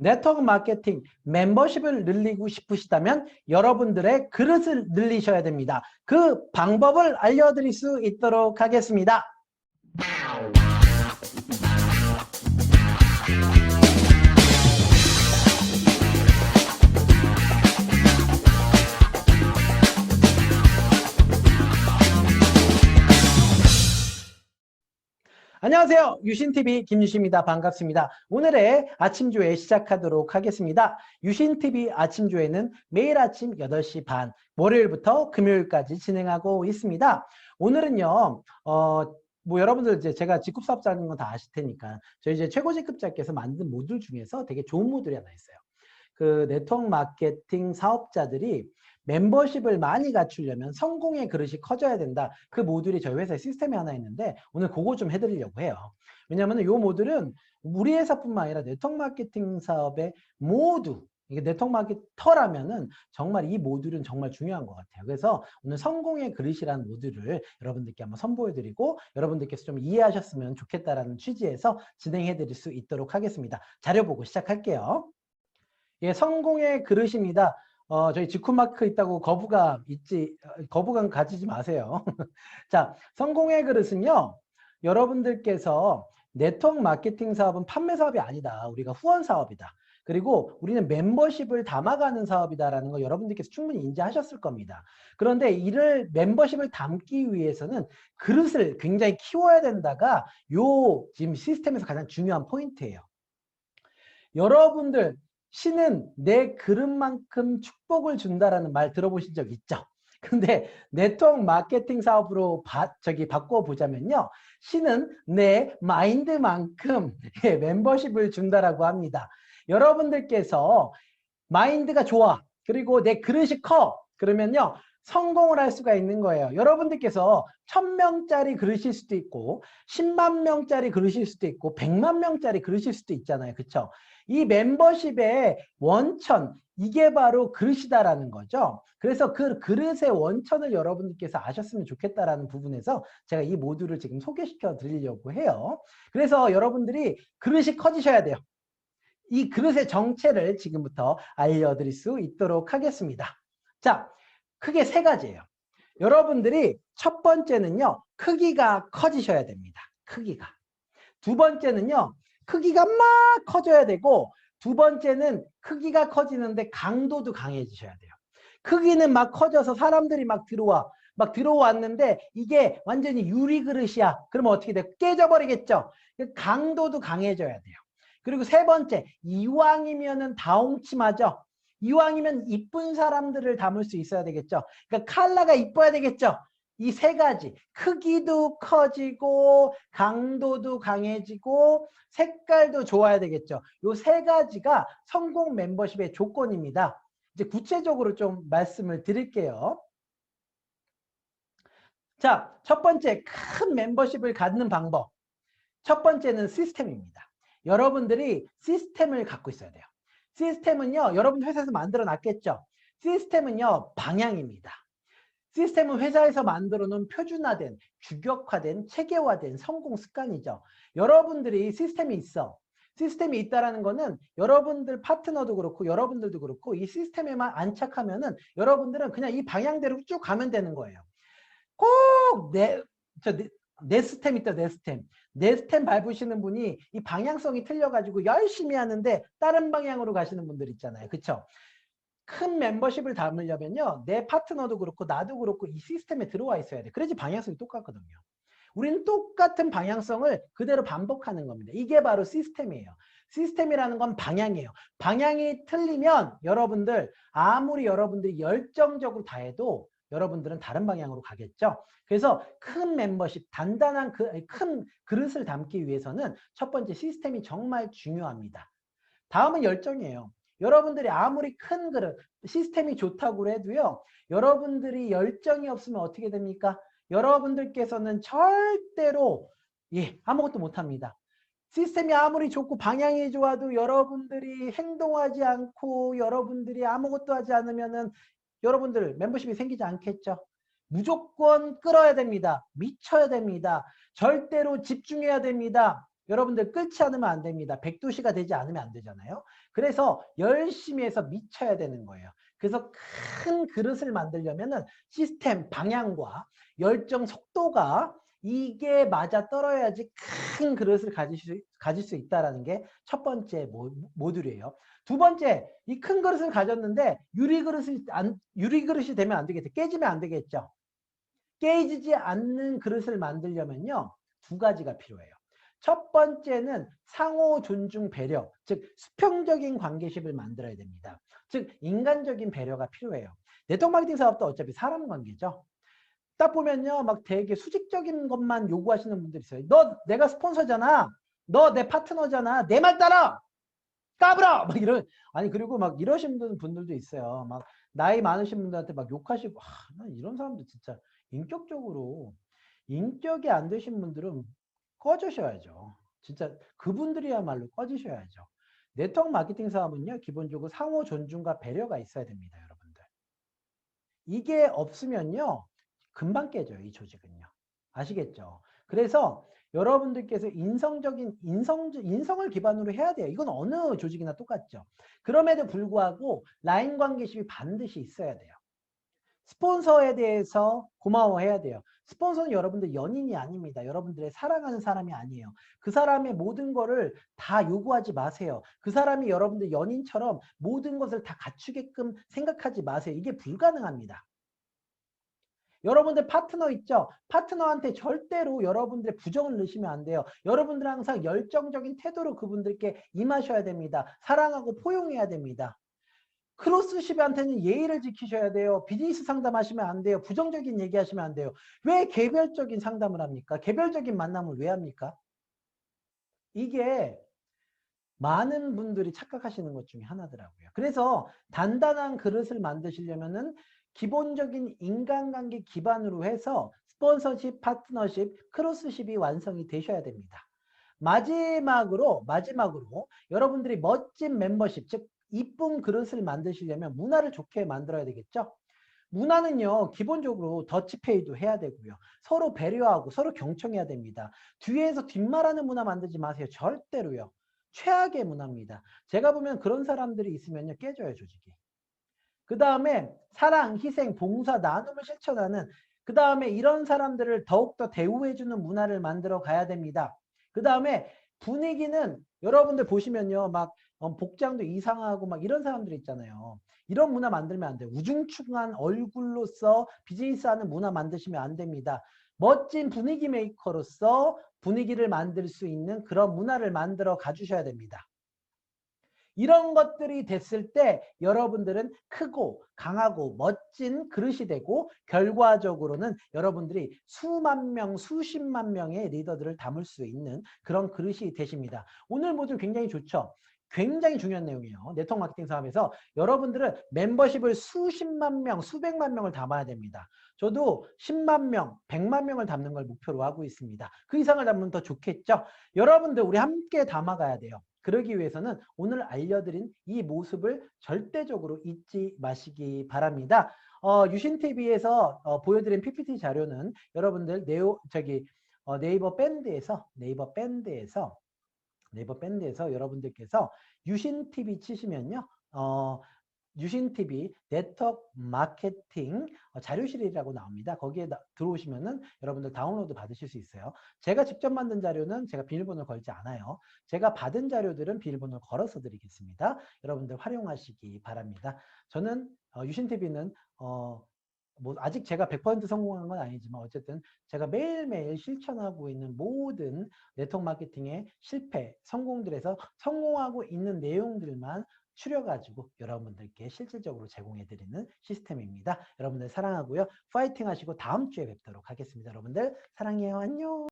네트워크 마케팅 멤버십을 늘리고 싶으시다면 여러분들의 그릇을 늘리셔야 됩니다. 그 방법을 알려드릴 수 있도록 하겠습니다. 안녕하세요. 유신TV 김유신입니다. 반갑습니다. 오늘의 아침조회 시작하도록 하겠습니다. 유신TV 아침조회는 매일 아침 8시 반, 월요일부터 금요일까지 진행하고 있습니다. 오늘은요, 어, 뭐 여러분들 이제 제가 직급 사업자인 건 다 아실 테니까 저희 이제 최고 직급자께서 만든 모듈 중에서 되게 좋은 모듈이 하나 있어요. 그 네트워크 마케팅 사업자들이 멤버십을 많이 갖추려면 성공의 그릇이 커져야 된다. 그 모듈이 저희 회사에 시스템이 하나 있는데 오늘 그거 좀 해드리려고 해요. 왜냐하면 이 모듈은 우리 회사뿐만 아니라 네트워크 마케팅 사업의 모두 이게 네트워크 마케터라면은 정말 이 모듈은 정말 중요한 것 같아요. 그래서 오늘 성공의 그릇이라는 모듈을 여러분들께 한번 선보여드리고 여러분들께서 좀 이해하셨으면 좋겠다라는 취지에서 진행해드릴 수 있도록 하겠습니다. 자료 보고 시작할게요. 예, 성공의 그릇입니다. 어, 저희 지쿠마크 있다고 거부감 있지, 거부감 가지지 마세요. 자, 성공의 그릇은요, 여러분들께서 네트워크 마케팅 사업은 판매 사업이 아니다. 우리가 후원 사업이다. 그리고 우리는 멤버십을 담아가는 사업이다라는 거 여러분들께서 충분히 인지하셨을 겁니다. 그런데 이를 멤버십을 담기 위해서는 그릇을 굉장히 키워야 된다가 요 지금 시스템에서 가장 중요한 포인트예요. 여러분들 신은 내 그릇만큼 축복을 준다라는 말 들어보신 적 있죠? 근데 네트워크 마케팅 사업으로 바, 저기 바꿔보자면요. 신은 내 마인드만큼 예, 멤버십을 준다라고 합니다. 여러분들께서 마인드가 좋아. 그리고 내 그릇이 커. 그러면요. 성공을 할 수가 있는 거예요. 여러분들께서 천명짜리 그릇일 수도 있고 10만 명짜리 그릇일 수도 있고 100만 명짜리 그릇일 수도 있잖아요. 그렇죠? 이 멤버십의 원천 이게 바로 그릇이다라는 거죠. 그래서 그 그릇의 원천을 여러분들께서 아셨으면 좋겠다라는 부분에서 제가 이 모듈을 지금 소개시켜 드리려고 해요. 그래서 여러분들이 그릇이 커지셔야 돼요. 이 그릇의 정체를 지금부터 알려드릴 수 있도록 하겠습니다. 자, 크게 세 가지예요. 여러분들이 첫 번째는요. 크기가 커지셔야 됩니다. 크기가. 두 번째는요. 크기가 막 커져야 되고 두 번째는 크기가 커지는데 강도도 강해지셔야 돼요. 크기는 막 커져서 사람들이 막 들어와. 막 들어왔는데 이게 완전히 유리 그릇이야. 그러면 어떻게 돼? 깨져버리겠죠. 강도도 강해져야 돼요. 그리고 세 번째, 이왕이면은 다홍침하죠. 이왕이면 이쁜 사람들을 담을 수 있어야 되겠죠. 그러니까 칼라가 이뻐야 되겠죠. 이 세 가지 크기도 커지고 강도도 강해지고 색깔도 좋아야 되겠죠. 이세 가지가 성공 멤버십의 조건입니다. 이제 구체적으로 좀 말씀을 드릴게요. 자, 첫 번째 큰 멤버십을 갖는 방법. 첫 번째는 시스템입니다. 여러분들이 시스템을 갖고 있어야 돼요. 시스템은요, 여러분 회사에서 만들어 놨겠죠? 시스템은요, 방향입니다. 시스템은 회사에서 만들어 놓은 표준화된, 규격화된, 체계화된 성공 습관이죠. 여러분들이 시스템이 있어. 시스템이 있다라는 거는 여러분들 파트너도 그렇고 여러분들도 그렇고 이 시스템에만 안착하면은 여러분들은 그냥 이 방향대로 쭉 가면 되는 거예요. 꼭 내, 저, 내, 내 스템 있다, 내 스템. 내 스템 밟으시는 분이 이 방향성이 틀려가지고 열심히 하는데 다른 방향으로 가시는 분들 있잖아요. 그쵸? 큰 멤버십을 담으려면요. 내 파트너도 그렇고 나도 그렇고 이 시스템에 들어와 있어야 돼. 그래야지 방향성이 똑같거든요. 우리는 똑같은 방향성을 그대로 반복하는 겁니다. 이게 바로 시스템이에요. 시스템이라는 건 방향이에요. 방향이 틀리면 여러분들 아무리 여러분들이 열정적으로 다 해도 여러분들은 다른 방향으로 가겠죠. 그래서 큰 멤버십, 단단한 그, 큰 그릇을 담기 위해서는 첫 번째 시스템이 정말 중요합니다. 다음은 열정이에요. 여러분들이 아무리 큰 그릇, 시스템이 좋다고 해도요. 여러분들이 열정이 없으면 어떻게 됩니까? 여러분들께서는 절대로 예, 아무것도 못합니다. 시스템이 아무리 좋고 방향이 좋아도 여러분들이 행동하지 않고 여러분들이 아무것도 하지 않으면 은 여러분들 멤버십이 생기지 않겠죠? 무조건 끌어야 됩니다. 미쳐야 됩니다. 절대로 집중해야 됩니다. 여러분들 끓지 않으면 안 됩니다. 100도씨가 되지 않으면 안 되잖아요. 그래서 열심히 해서 미쳐야 되는 거예요. 그래서 큰 그릇을 만들려면은 시스템 방향과 열정 속도가 이게 맞아 떨어야지 큰 그릇을 가질 수, 가질 수 있다라는 게첫 번째 모, 모듈이에요. 두 번째, 이 큰 그릇을 가졌는데 유리 그릇이 안, 유리 그릇이 되면 안 되겠죠. 깨지면 안 되겠죠. 깨지지 않는 그릇을 만들려면요. 두 가지가 필요해요. 첫 번째는 상호 존중 배려, 즉 수평적인 관계식을 만들어야 됩니다. 즉 인간적인 배려가 필요해요. 네트워크 마케팅 사업도 어차피 사람 관계죠. 딱 보면요, 막 되게 수직적인 것만 요구하시는 분들이 있어요. 너 내가 스폰서잖아. 너 내 파트너잖아. 내 말 따라. 까불어! 막 이런 아니 그리고 막 이러신 분들도 있어요. 막 나이 많으신 분들한테 막 욕하시고 아, 난 이런 사람들 진짜 인격적으로 인격이 안 되신 분들은 꺼주셔야죠. 진짜 그분들이야말로 꺼지셔야죠. 네트워크 마케팅 사업은요, 기본적으로 상호 존중과 배려가 있어야 됩니다, 여러분들. 이게 없으면요, 금방 깨져요, 이 조직은요. 아시겠죠? 그래서 여러분들께서 인성적인 인성 인성을 기반으로 해야 돼요. 이건 어느 조직이나 똑같죠. 그럼에도 불구하고 라인 관계십이 반드시 있어야 돼요. 스폰서에 대해서 고마워해야 돼요. 스폰서는 여러분들 연인이 아닙니다. 여러분들의 사랑하는 사람이 아니에요. 그 사람의 모든 거를 다 요구하지 마세요. 그 사람이 여러분들 연인처럼 모든 것을 다 갖추게끔 생각하지 마세요. 이게 불가능합니다. 여러분들 파트너 있죠? 파트너한테 절대로 여러분들의 부정을 넣으시면 안 돼요. 여러분들 항상 열정적인 태도로 그분들께 임하셔야 됩니다. 사랑하고 포용해야 됩니다. 크로스십한테는 예의를 지키셔야 돼요. 비즈니스 상담하시면 안 돼요. 부정적인 얘기하시면 안 돼요. 왜 개별적인 상담을 합니까? 개별적인 만남을 왜 합니까? 이게 많은 분들이 착각하시는 것 중에 하나더라고요. 그래서 단단한 그릇을 만드시려면은 기본적인 인간관계 기반으로 해서 스폰서십, 파트너십, 크로스십이 완성이 되셔야 됩니다. 마지막으로 마지막으로 여러분들이 멋진 멤버십 즉 이쁜 그릇을 만드시려면 문화를 좋게 만들어야 되겠죠. 문화는요 기본적으로 더치페이도 해야 되고요. 서로 배려하고 서로 경청해야 됩니다. 뒤에서 뒷말하는 문화 만들지 마세요. 절대로요. 최악의 문화입니다. 제가 보면 그런 사람들이 있으면요 깨져요 조직이 그 다음에 사랑, 희생, 봉사, 나눔을 실천하는 그 다음에 이런 사람들을 더욱더 대우해주는 문화를 만들어 가야 됩니다. 그 다음에 분위기는 여러분들 보시면요. 막 어, 복장도 이상하고 막 이런 사람들 있잖아요. 이런 문화 만들면 안 돼요. 우중충한 얼굴로서 비즈니스하는 문화 만드시면 안 됩니다. 멋진 분위기 메이커로서 분위기를 만들 수 있는 그런 문화를 만들어 가주셔야 됩니다. 이런 것들이 됐을 때 여러분들은 크고 강하고 멋진 그릇이 되고 결과적으로는 여러분들이 수만 명, 수십만 명의 리더들을 담을 수 있는 그런 그릇이 되십니다. 오늘 모듈 굉장히 좋죠. 굉장히 중요한 내용이에요. 네트워크 마케팅 사업에서 여러분들은 멤버십을 수십만 명, 수백만 명을 담아야 됩니다. 저도 10만 명, 100만 명을 담는 걸 목표로 하고 있습니다. 그 이상을 담으면 더 좋겠죠? 여러분들 우리 함께 담아가야 돼요. 그러기 위해서는 오늘 알려드린 이 모습을 절대적으로 잊지 마시기 바랍니다. 어, 유신TV에서 어, 보여드린 PPT 자료는 여러분들 네오, 저기, 어, 네이버 밴드에서, 네이버 밴드에서, 네이버 밴드에서 여러분들께서 유신TV 치시면요. 어, 유신TV 네트워크 마케팅 어, 자료실이라고 나옵니다. 거기에 들어오시면은 여러분들 다운로드 받으실 수 있어요. 제가 직접 만든 자료는 제가 비밀번호를 걸지 않아요. 제가 받은 자료들은 비밀번호를 걸어서 드리겠습니다. 여러분들 활용하시기 바랍니다. 저는 어, 유신TV는 어, 뭐 아직 제가 100% 성공한 건 아니지만 어쨌든 제가 매일매일 실천하고 있는 모든 네트워크 마케팅의 실패, 성공들에서 성공하고 있는 내용들만 추려가지고 여러분들께 실질적으로 제공해드리는 시스템입니다. 여러분들 사랑하고요. 파이팅 하시고 다음 주에 뵙도록 하겠습니다. 여러분들 사랑해요. 안녕.